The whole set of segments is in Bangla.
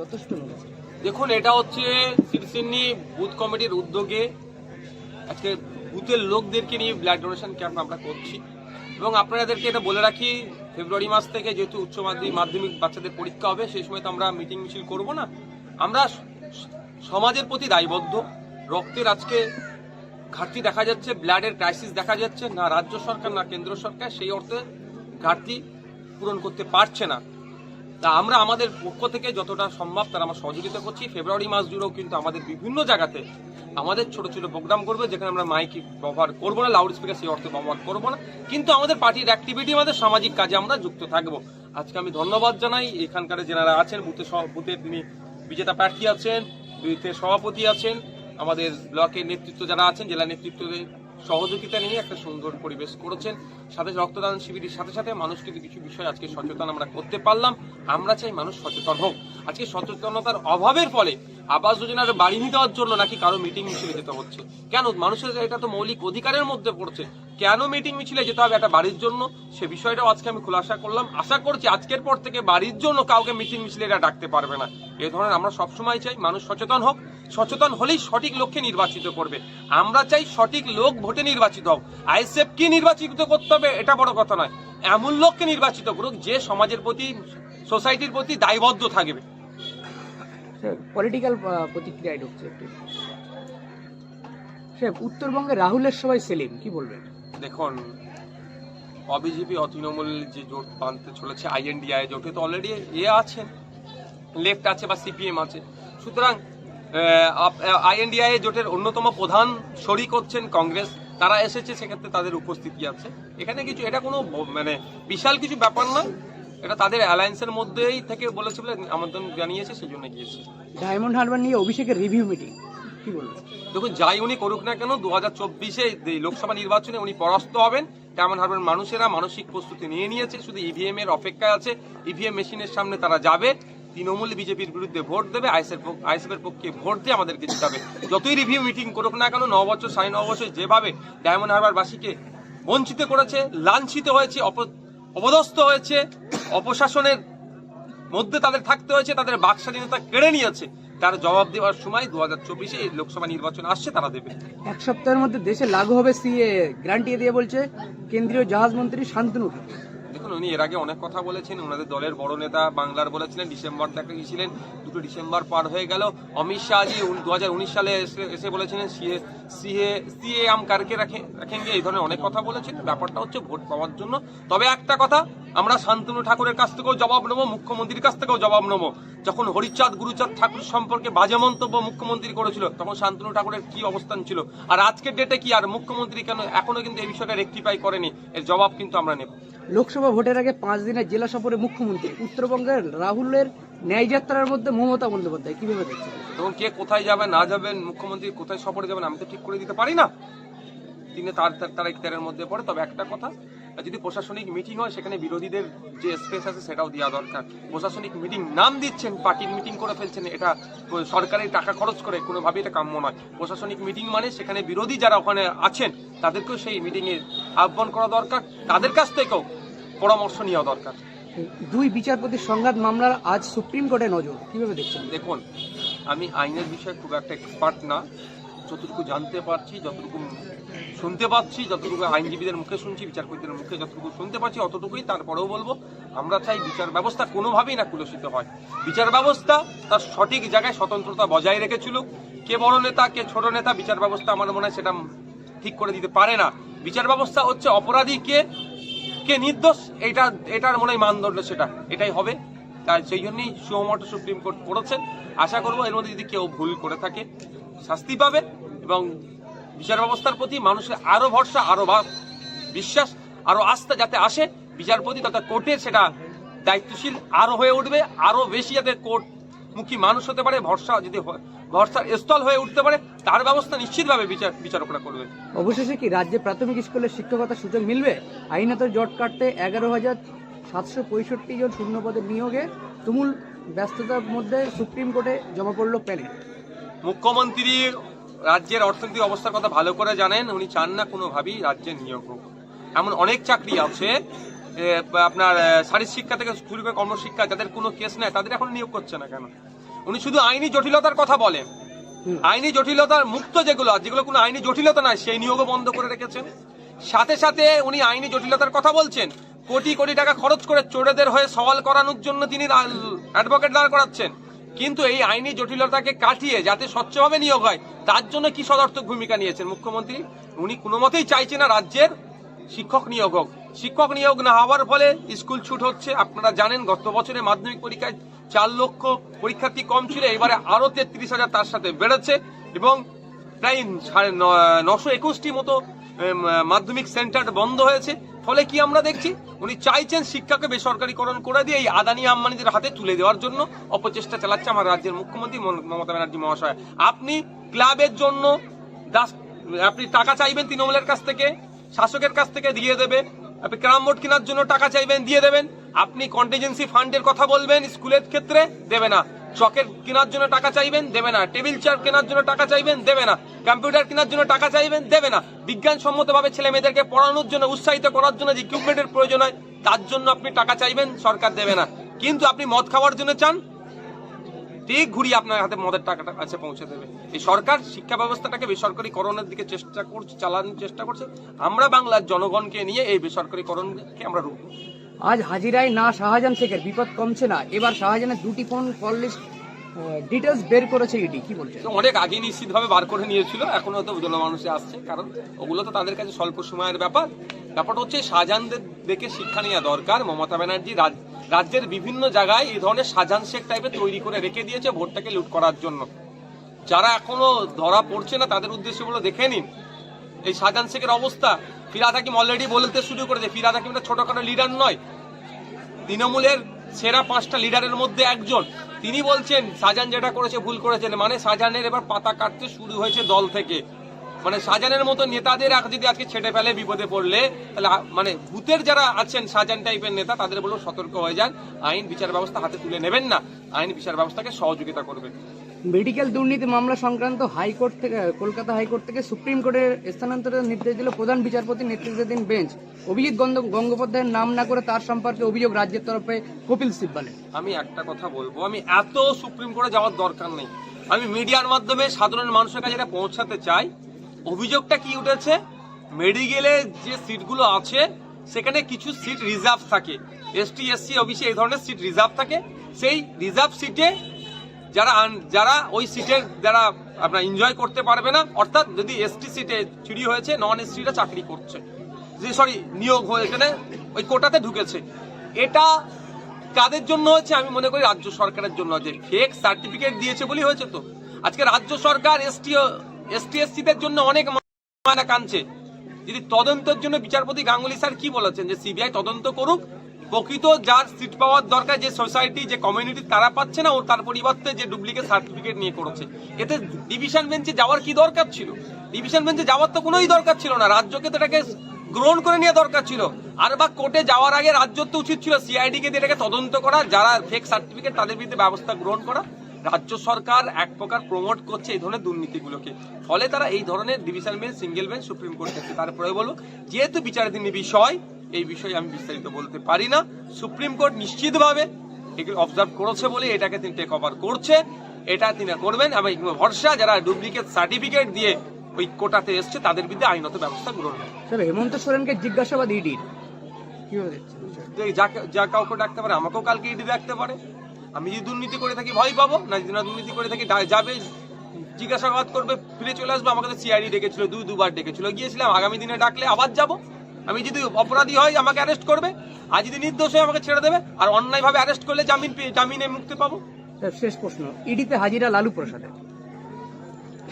যথেষ্ট দেখুন, এটা হচ্ছে শিরসিন্নি বুথ কমিটির উদ্যোগে আজকে বুথের লোকদেরকে নিয়ে ব্লাড ডোনেশন ক্যাম্প আমরা করছি। এবং আপনাদেরকে এটা বলে রাখি, ফেব্রুয়ারি মাস থেকে যেহেতু উচ্চ মাধ্যমিক মাধ্যমিক বাচ্চাদের পরীক্ষা হবে, সেই সময় তো আমরা মিটিং মিছিল করব না। আমরা সমাজের প্রতি দায়বদ্ধ। রক্তের আজকে ঘাটতি দেখা যাচ্ছে, ব্লাডের ক্রাইসিস দেখা যাচ্ছে, না রাজ্য সরকার, না কেন্দ্র সরকার সেই অর্থে ঘাটতি পূরণ করতে পারছে না। তা আমরা আমাদের পক্ষ থেকে যতটা সম্ভব তারা আমরা সহযোগিতা করছি। ফেব্রুয়ারি মাস জুড়েও কিন্তু আমাদের বিভিন্ন জায়গাতে আমাদের ছোট ছোট প্রোগ্রাম করবে, যেখানে আমরা মাইক ব্যবহার করব না লাউড স্পিকার সেই অর্থে ব্যবহার করব না। কিন্তু আমাদের পার্টির অ্যাক্টিভিটি আমাদের সামাজিক কাজে আমরা যুক্ত থাকব। আজকে আমি ধন্যবাদ জানাই। এখানকার যারা আছেন, বুথে বুথে তিনি বিজেতা প্রার্থী আছেন বুথের সভাপতি আছেন, আমাদের ব্লকের নেতৃত্ব যারা আছেন, জেলা নেতৃত্বের সহযোগিতা নিয়ে একটা সুন্দর পরিবেশ করেছেন। সাথে রক্তদান শিবিরের সাথে সাথে মানুষ কিন্তু কিছু বিষয় আজকে সচেতন আমরা করতে পারলাম। আমরা চাই মানুষ সচেতন হোক। আজকে সচেতনতার অভাবের ফলে আবাস যোজনার বাড়ি নিয়ে দেওয়ার জন্য নাকি কারও মিটিং মিছিলে যেতে হচ্ছে। কেন? মানুষের এটা তো মৌলিক অধিকারের মধ্যে পড়ছে। কেন মিটিং মিছিলে যেতে হবে একটা বাড়ির জন্য? সে বিষয়টাও আজকে আমি খোলাসা করলাম। আশা করছি আজকের পর থেকে বাড়ির জন্য কাউকে মিটিং মিছিলে এটা ডাকতে পারবে না। এ ধরনের আমরা সবসময় চাই মানুষ সচেতন হোক। সচেতন হলেই সঠিক লোককে নির্বাচিত করবে। আমরা চাই সঠিক লোক ভোটে নির্বাচিত হোক। আইএসএফ কি নির্বাচিত করতে হবে এটা বড় কথা নয়। এমন লোককে নির্বাচিত করুক যে সমাজের প্রতি সোসাইটির প্রতি দায়বদ্ধ থাকবে। পলিটিক্যাল প্রতিক্রিয়ায় ঢুকছে একটু। সে উত্তরবঙ্গে রাহুলের সবাই সেলিম কি বলবেন? দেখুন অবিজেপি অতৃণমূল যে জোট বাঁধতে চলেছে আইএনডিআই জোটে তো অলরেডি এ আছেন। লেফট আছে বা সিপিএম আছে। সুতরাং আইএনডিআই জোটের অন্যতম প্রধান শরিক হচ্ছেন কংগ্রেস। তারা এসেছে সেক্ষেত্রে তাদের উপস্থিতি আছে। এখানে কিছু এটা কোনো মানে বিশাল কিছু ব্যাপার নয় এটা তাদের অ্যালায়েন্সের মধ্যেই থেকে বলেছে বলে আমন্ত্রণ জানিয়েছে সেই জন্য গিয়েছে। ডায়মন্ড হারবার নিয়ে অভিষেকের রিভিউ মিটিং কি বলবেন? দেখুন যাই উনি করুক না কেন দু হাজার চব্বিশে লোকসভা নির্বাচনে উনি পরাস্ত হবেন। তেমন হারবেন মানুষেরা মানসিক প্রস্তুতি নিয়ে নিয়েছে। শুধু ইভিএম এর অপেক্ষায় আছে। ইভিএম মেশিনের সামনে তারা যাবে। তৃণমূল বিজেপির বিরুদ্ধে ভোট দেবে আইএসএফ আইএসএফ এর পক্ষে ভোট দিয়ে আমাদেরকে জিতাবে যতই রিভিউ মিটিং করুক না কেন, ন বছর, সাড়ে ন বছর যেভাবে ডায়মন্ড হারবারবাসীকে বঞ্চিত করেছে, লাঞ্ছিত হয়েছে, অপ- অপদস্থ হয়েছে, অপশাসনের মধ্যে তাদের থাকতে হয়েছে, তাদের বাক স্বাধীনতা কেড়ে নিয়েছে, তার জবাব দেওয়ার সময় দু হাজার চব্বিশে লোকসভা নির্বাচন আসছে, তারা দেবে এক সপ্তাহের মধ্যে দেশে লাগু হবে, সিএ গ্যারান্টি দিয়ে বলছে, কেন্দ্রীয় জাহাজ মন্ত্রী শান্তনু। দেখুন, উনি এর আগে অনেক কথা বলেছেন। ওনাদের দলের বড় নেতা বাংলার বলেছিলেন, ডিসেম্বর দেখা গিয়েছিলেন। দুটো ডিসেম্বর পার হয়ে গেল। অমিত শাহজি দু হাজার উনিশ সালে এসে এসে বলেছিলেন, সিএ সিএ সিএ আম কারকে রাখে রাখেনগে। এই ধরনের অনেক কথা বলেছেন। ব্যাপারটা হচ্ছে ভোট পাওয়ার জন্য। তবে একটা কথা, আমরা শান্তনু ঠাকুরের কাছ থেকেও জবাব নেব, মুখ্যমন্ত্রীর কাছ থেকেও জবাব নেব। যখন হরিচাঁদ গুরুচাঁদ ঠাকুর সম্পর্কে বাজে মন্তব্য মুখ্যমন্ত্রী করেছিল তখন শান্তনু ঠাকুরের কি অবস্থান ছিল? আর আজকের ডেটে কি? আর মুখ্যমন্ত্রী কেন এখনও কিন্তু এই বিষয়টা রেকটিফাই করেনি? এর জবাব কিন্তু আমরা নেব। লোকসভা ভোটের আগে পাঁচ দিনের জেলা সফরে মুখ্যমন্ত্রী উত্তরবঙ্গের রাহুলের ন্যায়যাত্রার মধ্যে মমতা বন্দ্যোপাধ্যায় কীভাবে দেখছেন? এবং কে কোথায় যাবে না যাবেন মুখ্যমন্ত্রী কোথায় সফরে যাবেন আমি তো ঠিক করে দিতে পারি না। তিনি তার তার- ইখতিয়ারের মধ্যে পড়ে তবে একটা কথা যদি প্রশাসনিক মিটিং হয় সেখানে বিরোধীদের যে স্পেস আছে সেটাও দেওয়া দরকার। প্রশাসনিক মিটিং নাম দিচ্ছেন পার্টির মিটিং করে ফেলছেন এটা সরকারের টাকা খরচ করে কোনোভাবেই এটা কাম্য নয়। প্রশাসনিক মিটিং মানে সেখানে বিরোধী যারা ওখানে আছেন তাদেরকেও সেই মিটিংয়ে আহ্বান করা দরকার। তাদের কাছ থেকেও পরামর্শ নেওয়া দরকার। দুই বিচারপতির সংঘাত মামলার আজ সুপ্রিম কোর্টে নজর কীভাবে দেখছেন? দেখুন আমি আইনের বিষয়ে খুব একটা এক্সপার্ট না। যতটুকু জানতে পারছি, যতটুকু শুনতে পাচ্ছি, যতটুকু আইনজীবীদের মুখে শুনছি, বিচারপতিদের মুখে যতটুকু শুনতে পাচ্ছি, অতটুকুই তারপরেও বলব, আমরা চাই বিচার ব্যবস্থা কোনোভাবেই না কুলসিত হয়। বিচার ব্যবস্থা তার সঠিক জায়গায় স্বতন্ত্রতা বজায় রেখেছিল। কে বড় নেতা, কে ছোট নেতা, বিচার ব্যবস্থা আমার মনে হয় সেটা ঠিক করে দিতে পারে না। বিচার ব্যবস্থা হচ্ছে অপরাধী কে কে নির্দোষ, এটা, এটার মনে হয় মানদণ্ড সেটা, এটাই হবে। তাই সেই জন্যই সুমোটো সুপ্রিম কোর্ট করেছেন আশা করব এর মধ্যে যদি কেউ ভুল করে থাকে শাস্তি পাবে এবং বিচার ব্যবস্থার প্রতি মানুষের আরও ভরসা, আরও ভা- বিশ্বাস, আরও আস্থা যাতে আসে বিচারপতি তথা কোর্টে সেটা দায়িত্বশীল আরও হয়ে উঠবে, আরও বেশি যাতে কোর্ট মুখী মানুষ হতে পারে, ভরসা যদি ভরসার স্থল হয়ে উঠতে পারে, তার ব্যবস্থা নিশ্চিতভাবে বিচার বিচারকরা করবে। অবশেষে কি রাজ্যে প্রাথমিক স্কুলে শিক্ষকতার সুযোগ মিলবে? আইনত জট কাটতে এগারো হাজার সাতশো পঁয়ষট্টি জন শূন্যপদের নিয়োগে তুমুল ব্যস্ততার মধ্যে সুপ্রিম কোর্টে জমা পড়ল প্যানেল। মুখ্যমন্ত্রী রাজ্যের অর্থনৈতিক অবস্থার কথা ভালো করে জানেন উনি চান না কোনোভাবেই রাজ্যের নিয়োগ হোক। এমন অনেক চাকরি আছে আপনার শারীর শিক্ষা থেকে শুরু করে কর্মশিক্ষা যাদের কোনো কেস নেয় তাদের এখন নিয়োগ করছে না কেন? উনি শুধু আইনি জটিলতার কথা বলেন। আইনি জটিলতার মুক্ত যেগুলো যেগুলো কোনো আইনি জটিলতা নাই সেই নিয়োগও বন্ধ করে রেখেছেন। সাথে সাথে উনি আইনি জটিলতার কথা বলছেন কোটি কোটি টাকা খরচ করে চোরেদের হয়ে সওয়াল করানোর জন্য তিনি অ্যাডভোকেট দাঁড় করাচ্ছেন। কিন্তু এই আইনি জটিলতাকে কাটিয়ে যাতে স্বচ্ছভাবে নিয়োগ হয়, তার জন্য কি সদর্থক ভূমিকা নিয়েছেন মুখ্যমন্ত্রী? উনি কোনো মতেই চাইছেন না রাজ্যের শিক্ষক নিয়োগ হোক। শিক্ষক নিয়োগ না হওয়ার ফলে স্কুল ছুট হচ্ছে। আপনারা জানেন, গত বছরে মাধ্যমিক পরীক্ষায় চার লক্ষ পরীক্ষার্থী কম ছিল, এবারে আরও তেত্রিশ হাজার তার সাথে বেড়েছে এবং প্রায় সাড়ে নশো একুশটি মতো মাধ্যমিক সেন্টার বন্ধ হয়েছে। ফলে কি আমরা দেখছি? উনি চাইছেন শিক্ষাকে বেসরকারীকরণ করে দিয়ে এই আদানি আম্বানিদের হাতে তুলে দেওয়ার জন্য অপচেষ্টা চালাচ্ছে আমার রাজ্যের মুখ্যমন্ত্রী মম- মমতা ব্যানার্জি মহাশয়। আপনি ক্লাবের জন্য দাস আপনি টাকা চাইবেন তৃণমূলের কাছ থেকে, শাসকের কাছ থেকে দিয়ে দেবে আপনি ক্রাম বোর্ড কেনার জন্য টাকা চাইবেন, দিয়ে দেবেন। আপনি কন্টিজেন্সি ফান্ডের কথা বলবেন, স্কুলের ক্ষেত্রে দেবে না। চকের কেনার জন্য টাকা চাইবেন, দেবে না। টেবিল চেয়ার কেনার জন্য টাকা চাইবেন, দেবে না। কম্পিউটার কেনার জন্য টাকা চাইবেন, দেবে না। বিজ্ঞানসম্মতভাবে ছেলে মেয়েদেরকে পড়ানোর জন্য, উৎসাহিত করার জন্য যে ইকুইপমেন্টের প্রয়োজন হয়, তার জন্য আপনি টাকা চাইবেন, সরকার দেবে না। কিন্তু আপনি মদ খাওয়ার জন্য চান, ঠিক ঘুরিয়ে আপনার হাতে মদের টাকাটা কাছে পৌঁছে দেবে। এই সরকার শিক্ষা ব্যবস্থাটাকে বেসরকারীকরণের দিকে চেষ্টা করছে, চালানোর চেষ্টা করছে। আমরা বাংলার জনগণকে নিয়ে এই বেসরকারীকরণকে আমরা রুখব। আজ হাজিরায় না শাহজাহান শেখের বিপদ কমছে না। এবার শাহজাহানের দুটি ফোন কল লিস্ট ডিটেলস বের করেছে ইডি। কি বলছে? অনেক আগে নিশ্চিতভাবে বার করে নিয়েছিল এখনও তো জনমানুষে আসছে, কারণ ওগুলো তো তাদের কাছে স্বল্প সময়ের ব্যাপার। ব্যাপারটা হচ্ছে, শাহজাহানদের দেখে শিক্ষা নেওয়া দরকার। মমতা ব্যানার্জি রাজ- রাজ্যের বিভিন্ন জায়গায় এই ধরনের শাহজাহান শেখ টাইপের তৈরি করে রেখে দিয়েছে ভোটটাকে লুট করার জন্য। যারা এখনও ধরা পড়ছে না, তাদের উদ্দেশ্যে বলে দেখে নিন এই শাহজাহান শেখের অবস্থা। ফিরাদ হাকিম অলরেডি বলতে শুরু করেছে ফিরাদ হাকিম একটা ছোটখাটো লিডার নয়। তৃণমূলের সেরা পাঁচটা লিডারের মধ্যে একজন। তিনি বলছেন শাহজাহান যেটা করেছে ভুল করেছেন মানে শাহজাহানের এবার পাতা কাটতে শুরু হয়েছে দল থেকে। মানে শাহজাহানের মতো নেতাদের যদি আজকে ছেড়ে ফেলে, বিপদে পড়লে, তাহলে মানে ভূতের যারা আছেন শাহজাহান টাইপের নেতা, তাদের বলেও সতর্ক হয়ে যান। আইন, বিচার ব্যবস্থা হাতে তুলে নেবেন না। আইন, বিচার ব্যবস্থাকে সহযোগিতা করবেন। মেডিকেল দুর্নীতি মামলা সংক্রান্ত হাইকোর্ট থেকে, কলকাতা হাইকোর্ট থেকে সুপ্রিম কোর্টের স্থানান্তরের নির্দেশ দিল প্রধান বিচারপতি নেতৃত্বাধীন বেঞ্চ। অভিজিৎ গঙ্গোপাধ্যায়ের নাম না করে তার সম্পর্কে অভিযোগ রাজ্যের তরফে কপিল সিব্বালের আমি একটা কথা বলব, আমি এত সুপ্রিম কোর্টে যাওয়ার দরকার নেই। আমি মিডিয়ার মাধ্যমে সাধারণ মানুষের কাছে এটা পৌঁছাতে চাই। অভিযোগটা কি উঠেছে? মেডিকেলে যে সিটগুলো আছে, সেখানে কিছু সিট রিজার্ভ থাকে। এসটি, এসসি, ওবিসি, এই ধরনের সিট রিজার্ভ থাকে। সেই রিজার্ভ সিটে যারা যারা ওই সিটের যারা আপনার এনজয় করতে পারবে না, অর্থাৎ যদি এসটি সিটে চুরি হয়েছে নন এসটিরা চাকরি করছে। যে সরি নিয়োগ হয়ে এখানে ওই কোটাতে ঢুকেছে। এটা কাদের জন্য হচ্ছে আমি মনে করি রাজ্য সরকারের জন্য যে ফেক সার্টিফিকেট দিয়েছে বলেই হয়েছে তো। আজকে রাজ্য সরকার এসটি এসটি এসসিদের জন্য অনেক মায়না কানছে। যদি তদন্তের জন্য বিচারপতি গাঙ্গুলি স্যার কি বলেছেন? যে সিবিআই তদন্ত করুক প্রকৃত যার সিট পাওয়ার দরকার, যে সোসাইটি যে কমিউনিটি তারা পাচ্ছে না, ও তার পরিবর্তে যে ডুপ্লিকেট সার্টিফিকেট নিয়ে করেছে। এতে ডিভিশন বেঞ্চে যাওয়ার কি দরকার ছিল? ডিভিশন বেঞ্চে যাওয়ার তো কোনোই দরকার ছিল না। রাজ্যকে তো এটাকে গ্রহণ করে নেওয়া দরকার ছিল। আর বা কোর্টে যাওয়ার আগে রাজ্যর তো উচিত ছিল সিআইডি কে এটাকে তদন্ত করা, যারা ফেক সার্টিফিকেট তাদের বিরুদ্ধে ব্যবস্থা গ্রহণ করা। রাজ্য সরকার এক প্রকার প্রমোট করছে এই ধরনের দুর্নীতিগুলোকে। ফলে তারা এই ধরনের division bench single bench supreme court থেকে তারপরে বলব যেহেতু বিচারাধীন বিষয় এই বিষয়ে আমি বিস্তারিত বলতে পারি না। সুপ্রিম কোর্ট নিশ্চিতভাবে এগুলো অবজার্ভ করেছে বলে এটাকে তিনি টেক ওভার করছে। এটা তিনি করবেন এবং ভরসা যারা ডুপ্লিকেট সার্টিফিকেট দিয়ে ওই কোটাতে এসছে তাদের বিরুদ্ধে আইনত ব্যবস্থা গ্রহণ স্যার হেমন্ত সোরেনকে জিজ্ঞাসাবাদ ইডির যাকে যা কাউকে ডাকতে পারে আমাকেও কালকে ইডি ডাকতে পারে। আমি যদি দুর্নীতি করে থাকি ভয় পাবো না যদি না দুর্নীতি করে থাকি যাবে জিজ্ঞাসাবাদ করবে ফিরে চলে আসব। আমাকে তো সিআইডি ডেকেছিল দুই দুবার ডেকেছিল। গিয়েছিলাম আগামী দিনে ডাকলে আবার যাব। আমি যদি অপরাধী হয় আমাকে অ্যারেস্ট করবে। আর যদি নির্দোষ হয় আমাকে ছেড়ে দেবে। আর অন্যায়ভাবে অ্যারেস্ট করলে জামিন পেয়ে জামিনে মুক্তি পাবো। শেষ প্রশ্ন। ইডিতে হাজিরা লালু প্রসাদের।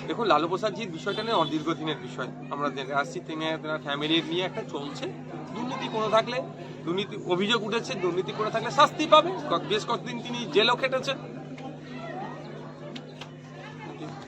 দেখুন লালু প্রসাদজির বিষয়টা নিয়ে দীর্ঘদিনের বিষয়। আমরা দেখে আসছি তিনি তেনার ফ্যামিলির নিয়ে একটা চলছে। দুর্নীতি করে থাকলে দুর্নীতি অভিযোগ উঠেছে দুর্নীতি করে থাকলে শাস্তি পাবে। বেশ কতদিন তিনি জেলও খেটেছেন।